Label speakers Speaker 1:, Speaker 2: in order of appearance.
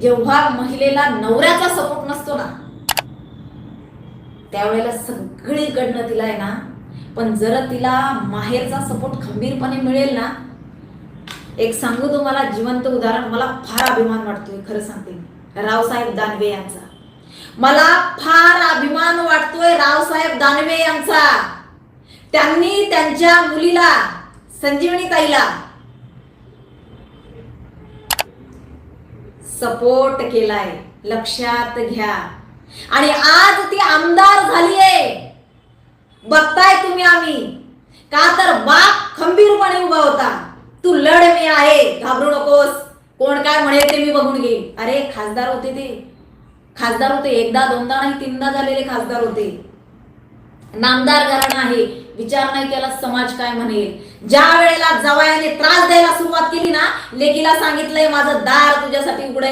Speaker 1: जेव्हा महिलेला नवऱ्याचा सपोर्ट नसतो ना त्यावेळेला सगळीकडनं तिला आहे ना पण जर तिला माहेरचा सपोर्ट खंबीरपणे मिळेल ना एक सांगू तुम्हाला जिवंत उदाहरण मला फार अभिमान वाटतोय खरं सांगते रावसाहेब दानवे यांचा. मला फार अभिमान वाटतोय रावसाहेब दानवे यांचा. त्यांनी त्यांच्या मुलीला संजीवनी ताईला सपोर्ट केलाय. लक्षात घ्या. आणि आज ती आमदार झालीये. बघताय तुम्ही आम्ही. का तर बाप खंबीरपणे उभा होता. तू लढ मी आहे. घाबरू नकोस. कोण काय म्हणेल ते मी बघून घेईन. अरे खासदार होते ते. खासदार होते. एकदा दोनदा नाही तीनदा झालेले खासदार होते. नामदार घराणं आहे. विचार नाही केला समाज काय म्हणेल. ज्या वेळेला जवायाने त्रास द्यायला सुरुवात केली ना लेकीला सांगितलंय माझं दार तुझ्यासाठी उघड